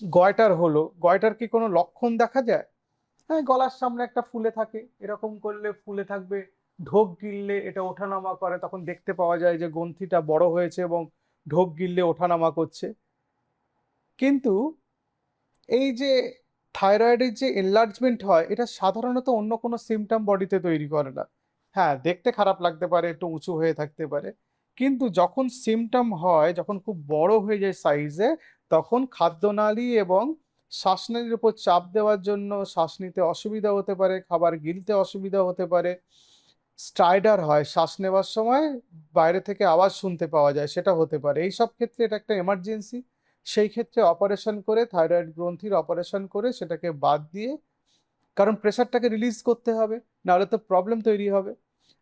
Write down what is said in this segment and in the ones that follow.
Goitre হলো। Goitre কি কোনো লক্ষণ দেখা যায়? হ্যাঁ গলার সামনে একটা ফুলে থাকে। এরকম করলে ফুলে থাকবে, ঢোক গিললে এটা ওঠানামা করে। তখন দেখতে পাওয়া যায় যে গ্রন্থিটা বড় হয়েছে এবং ঢোক গিললে ওঠানামা করছে। কিন্তু এই যে থাইরয়েডের যে এনলার্জমেন্ট হয়, এটা সাধারণত অন্য কোনো সিমটম বডিতে তৈরি করে না। হ্যাঁ দেখতে খারাপ লাগতে পারে, একটু উঁচু হয়ে থাকতে পারে। কিন্তু যখন সিমটম হয়, যখন খুব বড় হয়ে যায় সাইজে তখন খাদ্যনালী এবং শ্বাসনালীর উপর চাপ দেওয়ার জন্য শ্বাস নিতে অসুবিধা হতে পারে, খাবার গিলতে অসুবিধা হতে পারে। স্ট্রাইডার হয়, শ্বাস নেওয়ার সময় বাইরে থেকে আওয়াজ শুনতে পাওয়া যায়, সেটা হতে পারে। এই সব ক্ষেত্রে এটা একটা এমার্জেন্সি সেই ক্ষেত্রে অপারেশন করে থাইরয়েড গ্রন্থির অপারেশন করে সেটাকে বাদ দিয়ে, কারণ প্রেশারটাকে রিলিজ করতে হবে, নাহলে তো প্রবলেম তৈরি হবে।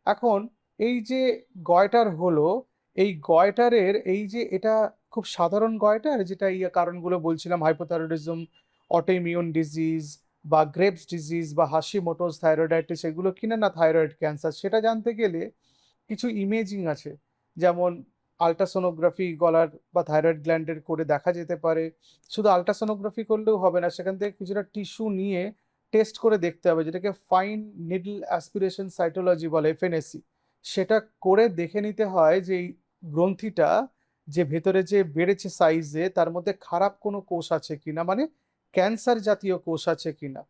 এখন এই যে গয়টার হলো, এই গয়টারের এই যে এটা খুব সাধারণ গয়টার যেটা ইয়ে কারণগুলো বলছিলাম হাইপোথাইরয়েডিজম অটোইমিউন ডিজিজ বা গ্রেপস ডিজিজ বা হাসি মোটোস থাইরয়েডাইটিস এগুলো কিনা না থাইরয়েড ক্যান্সার সেটা জানতে গেলে কিছু ইমেজিং আছে। যেমন আলট্রাসোনোগ্রাফি গলার বা থাইরয়েড গ্ল্যান্ডের করে দেখা যেতে পারে। শুধু আলট্রাসোনোগ্রাফি করলেও হবে না, সেখান থেকে কিছুটা টিস্যু নিয়ে টেস্ট করে দেখতে হবে, যেটাকে ফাইন নিডল অ্যাসপিরেশন সাইটোলজি বলে এফএনএসি সেটা করে দেখে নিতে হয় যে গ্রন্থিটা যে ভেতরে যে বেড়েছে সাইজে তার মধ্যে খারাপ কোনো কোষ আছে কিনা? মানে ক্যান্সার জাতীয় কোষ আছে কিনা?